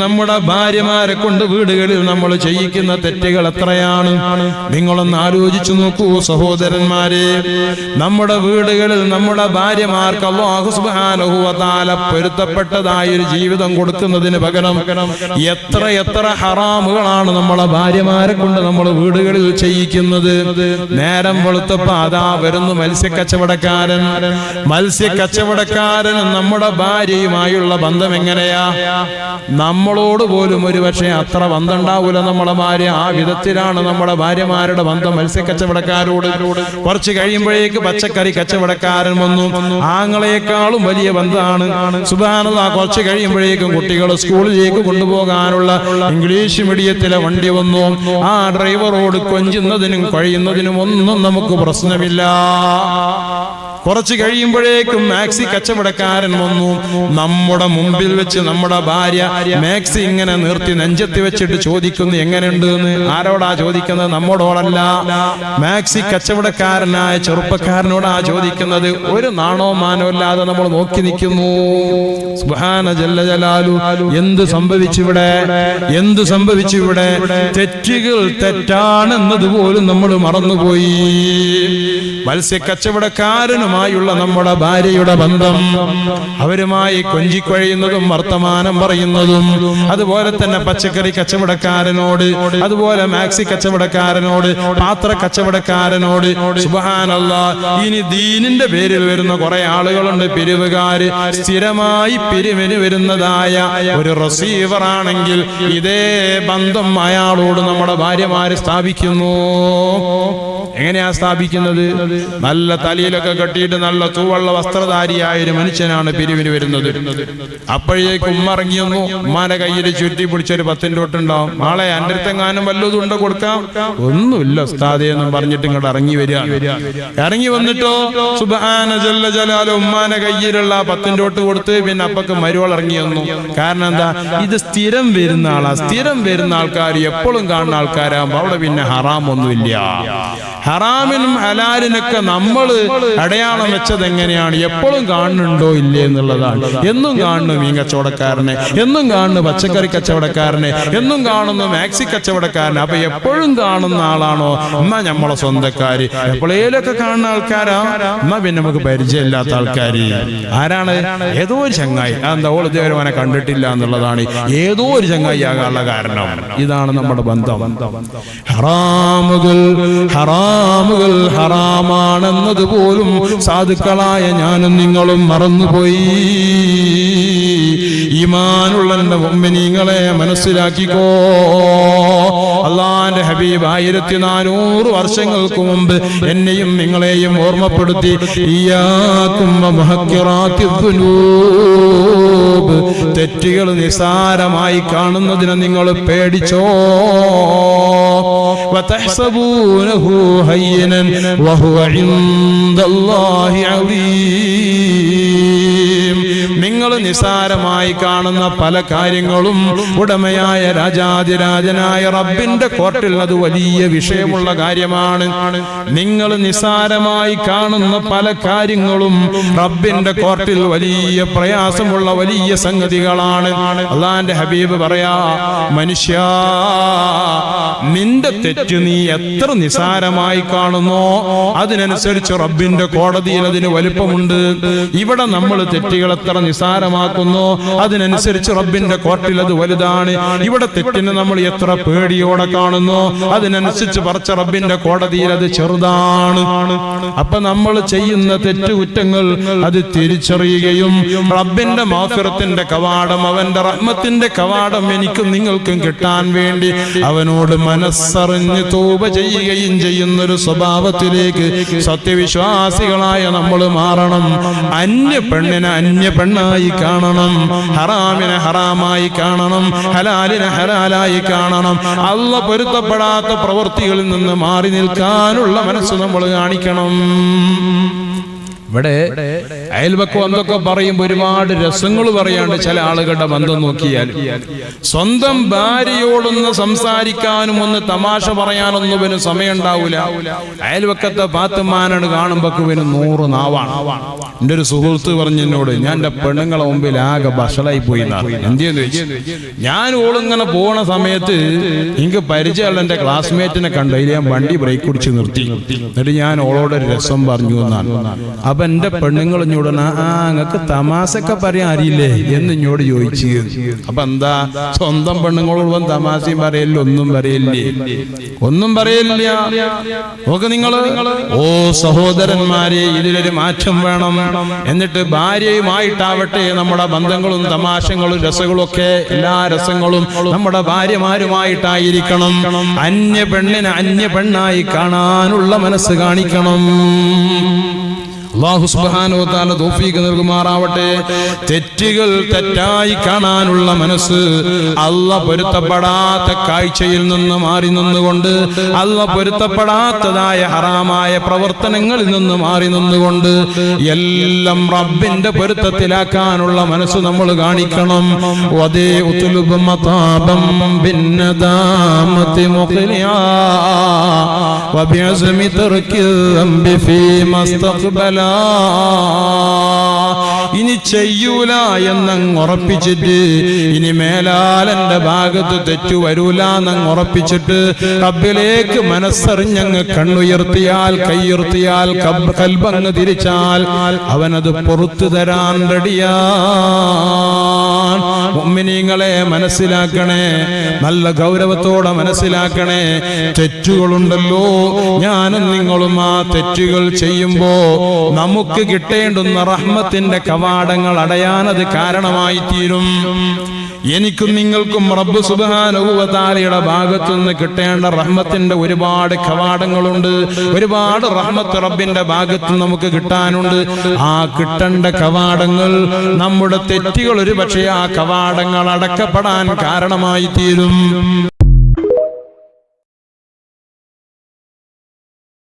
നമ്മുടെ ഭാര്യമാരെ കൊണ്ട് വീടുകളിൽ നമ്മൾ ചെയ്യിക്കുന്ന തെറ്റുകൾ എത്രയാണ്? നിങ്ങളൊന്ന് ആലോചിച്ചു നോക്കൂ സഹോദരന്മാരെ. നമ്മുടെ വീടുകളിൽ നമ്മുടെ ഭാര്യമാർക്ക് തആല പൊരുത്തപ്പെട്ടതായ ഒരു ജീവിതം കൊടുക്കുന്നതിന് പകരം എത്ര എത്ര ഹറാമുകളാണ് നമ്മളെ ഭാര്യമാരെ കൊണ്ട് നമ്മൾ വീടുകളിൽ ചെയ്യിക്കുന്നത്. നേരം വെളുത്തപ്പോ അതാ വരുന്നു മത്സ്യക്കച്ചവടക്കാരൻ. മത്സ്യക്കച്ചവടക്കാരൻ നമ്മുടെ ഭാര്യയുമായുള്ള ബന്ധം എങ്ങനെയാ? നമ്മളോട് പോലും ഒരു പക്ഷേ അത്ര ബന്ധമുണ്ടാവൂല നമ്മളെ ഭാര്യ. ആ വിധത്തിലാണ് നമ്മുടെ ഭാര്യമാരുടെ ബന്ധം മത്സ്യക്കച്ചവടക്കാരോട്. കുറച്ച് കഴിയുമ്പോഴേക്ക് പച്ചക്കറി കച്ചവടക്കാരൻ വന്നു. ആങ്ങളെക്കാളും വലിയ ബന്ധമാണ്. സുബാനത കുറച്ച് കഴിയുമ്പോഴേക്കും കുട്ടികൾ സ്കൂളിലേക്ക് കൊണ്ടുപോകാനുള്ള ഇംഗ്ലീഷ് മീഡിയത്തിലെ വണ്ടി വന്നു. ആ ഡ്രൈവറോട് കൊഞ്ചുന്നതിനും കഴിയുന്നതിനും ഒന്നും നമുക്ക് പ്രശ്നമില്ല. കുറച്ച് കഴിയുമ്പോഴേക്കും മാക്സി കച്ചവടക്കാരൻ വന്നു. നമ്മുടെ മുമ്പിൽ വെച്ച് നമ്മുടെ ഭാര്യ മാക്സി ഇങ്ങനെ നിർത്തി നെഞ്ചത്തി വെച്ചിട്ട് ചോദിക്കുന്നു എങ്ങനെയുണ്ട് എന്ന് ആരോടാ ചോദിക്കുന്നത്? നമ്മോടോടല്ല മാക്സി കച്ചവടക്കാരനായ ചെറുപ്പക്കാരനോടാ ചോദിക്കുന്നത്. ഒരു നാണോ മാനോ ഇല്ലാതെ നമ്മൾ നോക്കി നിൽക്കുന്നു? ജല്ല ജലാലു. എന്ത് സംഭവിച്ചു ഇവിടെ? എന്ത് സംഭവിച്ചു ഇവിടെ? തെറ്റുകൾ തെറ്റാണെന്നത് പോലും നമ്മൾ മറന്നുപോയി. മത്സ്യക്കച്ചവടക്കാരനുമായുള്ള നമ്മുടെ ഭാര്യയുടെ ബന്ധം. അവരുമായി കൊഞ്ചിക്കൊഴിയുന്നതും വർത്തമാനം പറയുന്നതും. അതുപോലെ തന്നെ പച്ചക്കറി കച്ചവടക്കാരനോട് അതുപോലെ മാക്സി കച്ചവടക്കാരനോട് പാത്ര കച്ചവടക്കാരനോട് സുബഹാനല്ല ഇനി ദീനിന്റെ പേരിൽ വരുന്ന കുറെ ആളുകളുണ്ട്. പിരിവുകാര് സ്ഥിരമായി പിരിവിന് വരുന്നതായ ഒരു റിസീവർ ആണെങ്കിൽ ഇതേ ബന്ധം അയാളോട് നമ്മുടെ ഭാര്യമാര് സ്ഥാപിക്കുന്നു. എങ്ങനെയാ സ്ഥാപിക്കുന്നത്? നല്ല തലയിലൊക്കെ കെട്ടിയിട്ട് നല്ല തൂവള്ള വസ്ത്രധാരിയായ ഒരു മനുഷ്യനാണ് പിരിവിന് വരുന്നത്. അപ്പോഴേക്ക് ഉമ്മ ഇറങ്ങിയൊന്നു ഉമ്മാന്റെ കയ്യിൽ ചുറ്റി പിടിച്ചൊരു പത്തിന്റെ തൊട്ടുണ്ടാവും നാളെ എന്റെ അടുത്തെങ്ങാനും വല്ലതും ഉണ്ടോ കൊടുക്കാം? ഒന്നുമില്ല ഉസ്താദേ എന്നും പറഞ്ഞിട്ട് ഇങ്ങോട്ട് ഇറങ്ങി വരിക. ഇറങ്ങി വന്നിട്ടോ സുബാന ജല്ല ജലാല ഉമ്മാന്റെ കയ്യിലുള്ള പത്തിന്റെ തൊട്ട് കൊടുത്ത് പിന്നെ അപ്പക്ക് മരുവൾ ഇറങ്ങി വന്നു. കാരണം എന്താ? ഇത് സ്ഥിരം വരുന്ന ആളാ. സ്ഥിരം വരുന്ന ആൾക്കാർ എപ്പോഴും കാണുന്ന ആൾക്കാരാകുമ്പോ അവിടെ പിന്നെ ഹറാം ഒന്നുമില്ല ഹറാമിനും ഹലാലിനൊക്കെ നമ്മൾ അടയാളം വെച്ചത് എങ്ങനെയാണ്? എപ്പോഴും കാണുന്നുണ്ടോ ഇല്ലേ എന്നുള്ളതാണ്. എന്നും കാണുന്നു മീൻ കച്ചവടക്കാരനെ. എന്നും കാണുന്നു പച്ചക്കറി കച്ചവടക്കാരനെ. എന്നും കാണുന്നു മാക്സി കച്ചവടക്കാരനെ. അപ്പൊ എപ്പോഴും കാണുന്ന ആളാണോ? എന്നാ നമ്മളെ സ്വന്തക്കാര്. എപ്പോഴേലൊക്കെ കാണുന്ന ആൾക്കാരാ? എന്നാ പിന്നെ നമുക്ക് പരിചയമില്ലാത്ത ആൾക്കാര്. ആരാണ്? ഏതോ ഒരു ചങ്ങായി. എന്താ ഓൾ ഇതുവരെ അവനെ കണ്ടിട്ടില്ല എന്നുള്ളതാണ്. ഏതോ ഒരു ചങ്ങായി ആകാനുള്ള കാരണം. ഇതാണ് നമ്മുടെ ബന്ധം. ഹറാമുകൾ ഹറാമുകൾ ഹറാമാണെന്നത് പോലും സാധുക്കളായ ഞാനും നിങ്ങളും മറന്നുപോയി. ഈമാനുള്ള എന്റെ മുമ്പിനിങ്ങളെ മനസ്സിലാക്കിക്കോ. അള്ളാന്റെ ഹബീബ് ആയിരത്തി നാനൂറ് വർഷങ്ങൾക്ക് മുമ്പ് എന്നെയും നിങ്ങളെയും ഓർമ്മപ്പെടുത്തി. തെറ്റുകൾ നിസാരമായി കാണുന്നതിന് നിങ്ങൾ പേടിച്ചോ? وتحسبونه هينا وهو عند الله عظيم. നിങ്ങൾ നിസാരമായി കാണുന്ന പല കാര്യങ്ങളും ഉടമയായ രാജാതിരാജനായ റബ്ബിന്റെ കോർട്ടിൽ അത് വലിയ വിഷയമുള്ള കാര്യമാണ്. നിങ്ങൾ നിസാരമായി കാണുന്ന പല കാര്യങ്ങളും റബ്ബിന്റെ കോർട്ടിൽ വലിയ പ്രയാസമുള്ള വലിയ സംഗതികളാണ്. അള്ളാന്റെ ഹബീബ് പറയാ മനുഷ്യ നിന്റെ തെറ്റ് നീ എത്ര നിസാരമായി കാണുന്നോ അതിനനുസരിച്ച് റബ്ബിന്റെ കോടതിയിൽ അതിന് വലിപ്പമുണ്ട്. ഇവിടെ നമ്മൾ തെറ്റുകൾ എത്ര നിസാരമാക്കുന്നു അതിനനുസരിച്ച് റബ്ബിന്റെ കോർട്ടിൽ അത് വലുതാണ്. ഇവിടെ തെറ്റിന് നമ്മൾ എത്ര പേടിയോടെ കാണുന്നു. അതിനനുസരിച്ച് പറച്ച റബ്ബിന്റെ കോടതിയിൽ അത് ചെറുതാണ്. അപ്പൊ നമ്മൾ ചെയ്യുന്ന തെറ്റുകുറ്റങ്ങൾ അത് തിരിച്ചറിയുകയും റബ്ബിന്റെ മാഫിറത്തിന്റെ കവാടം അവന്റെ റഹ്മത്തിന്റെ കവാടം എനിക്കും നിങ്ങൾക്കും കിട്ടാൻ വേണ്ടി അവനോട് മനസ്സറിഞ്ഞ് തൂപ ചെയ്യുകയും ചെയ്യുന്ന ഒരു സ്വഭാവത്തിലേക്ക് സത്യവിശ്വാസികളായ നമ്മൾ മാറണം. അന്യ പെണ്ണിനെ അന്യ പെണ്ണായി കാണണം. ഹറാമിനെ ഹറാമായി കാണണം. ഹലാലിനെ ഹലാലായി കാണണം. അല്ല പൊരുത്തപ്പെടാത്ത പ്രവൃത്തികളിൽ നിന്ന് മാറി നിൽക്കാനുള്ള മനസ്സ് നമ്മൾ കാണിക്കണം. ഇവിടെ അയൽവക്കം എന്തൊക്കെ പറയും ഒരുപാട് രസങ്ങൾ പറയാണ്ട് ചില ആളുകളുടെ ബന്ധം നോക്കിയാൽ സ്വന്തം ഭാര്യയോടൊന്ന് സംസാരിക്കാനും ഒന്ന് തമാശ പറയാനൊന്നും ഇവന് സമയം ഉണ്ടാവൂല അയൽവക്കത്തെ പാത്തുമാനാണ് കാണുമ്പോ ഇവന് നൂറ് നാവാണ്. എന്റെ ഒരു സുഹൃത്ത് പറഞ്ഞു എന്നോട് ഞാൻ എന്റെ പെണ്ണുങ്ങളെ മുമ്പിൽ ആകെ ബഷളായി പോയി എന്തിയെന്ന് ചോദിച്ചു? ഞാൻ ഓളിങ്ങനെ പോണ സമയത്ത് എനിക്ക് പരിചയമുള്ള എന്റെ ക്ലാസ്മേറ്റിനെ കണ്ടു. അതിൽ ഞാൻ വണ്ടി ബ്രേക്ക് കുടിച്ച് നിർത്തി. എന്നിട്ട് ഞാൻ ഓളോട് രസം പറഞ്ഞു എന്നാണ്. അപ്പൊ എന്റെ പെണ്ണുങ്ങൾ ഇഞ്ഞോട് ആ അങ്ങക്ക് തമാശക്കെ പറയാൻ അറിയില്ലേ? എന്ന് ഇഞ്ഞോട് ചോദിച്ചു. അപ്പൊ എന്താ? സ്വന്തം പെണ്ണുങ്ങളോടും തമാശയും പറയില്ല ഒന്നും പറയില്ലേ ഒന്നും പറയില്ല നോക്ക് നിങ്ങൾ ഓ സഹോദരന്മാരെ ഇതിലൊരു മാറ്റം വേണം. എന്നിട്ട് ഭാര്യയുമായിട്ടാവട്ടെ നമ്മുടെ ബന്ധങ്ങളും തമാശകളും രസങ്ങളും ഒക്കെ എല്ലാ രസങ്ങളും നമ്മുടെ ഭാര്യമാരുമായിട്ടായിരിക്കണം. അന്യ പെണ്ണിനെ അന്യ പെണ്ണായി കാണാനുള്ള മനസ്സ് കാണിക്കണം. അള്ളാഹു സുബ്ഹാനഹു വ തആല തൗഫീഖ് നൽകുമാറാവട്ടെ തെറ്റുകൾ തെറ്റായി കാണാനുള്ള മനസ്സ് അല്ല പൊരുത്തപ്പെടാത്ത കാഴ്ചയിൽ നിന്ന് മാറി നിന്നുകൊണ്ട് അല്ല പൊരുത്തപ്പെടാത്തതായ ഹറാമായ പ്രവർത്തനങ്ങളിൽ നിന്ന് മാറി നിന്നുകൊണ്ട് എല്ലാം റബ്ബിന്റെ പൊരുത്തത്തിലാക്കാനുള്ള മനസ്സ് നമ്മൾ കാണിക്കണം വദേ ഉത്ലുബ് മതാബം ബിന്നദാമത്തി മുഖ്ലിയാ وبعزم ترك الذنب فيما استقبلا ഇനി ചെയ്യൂല എന്നങ്ങ് ഉറപ്പിച്ചിട്ട് ഇനി മേലാലന്റെ ഭാഗത്ത് തെറ്റു വരൂല എന്നങ്ങ് ഉറപ്പിച്ചിട്ട് റബ്ബിലേക്ക് മനസ്സറിഞ്ഞങ്ങ് കണ്ണുയർത്തിയാൽ കൈയുയർത്തിയാൽ കബ് കൽബങ്ങ് തിരിച്ചാൽ അവനത് പുറത്തു തരാൻ റെഡിയാ. മുഅ്മിനീങ്ങളെ മനസ്സിലാക്കണേ. നല്ല ഗൗരവത്തോടെ മനസ്സിലാക്കണേ. തെറ്റുകളുണ്ടല്ലോ. ഞാനും നിങ്ങളും ആ തെറ്റുകൾ ചെയ്യുമ്പോ നമുക്ക് കിട്ടേണ്ടുന്ന റഹ്മത്തിന്റെ കവാടങ്ങൾ അടയാനത് കാരണമായി തീരും എനിക്കും നിങ്ങൾക്കും റബ്ബ് സുബാനുഭവതാലയുടെ ഭാഗത്തു നിന്ന് കിട്ടേണ്ട റഹ്മത്തിന്റെ ഒരുപാട് കവാടങ്ങളുണ്ട്. ഒരുപാട് റഹ്മത്ത് റബ്ബിന്റെ ഭാഗത്ത് നമുക്ക് കിട്ടാനുണ്ട്. ആ കിട്ടേണ്ട കവാടങ്ങൾ നമ്മുടെ തെറ്റുകൾ ഒരു പക്ഷേ ആ കവാടങ്ങൾ അടക്കപ്പെടാൻ കാരണമായി തീരും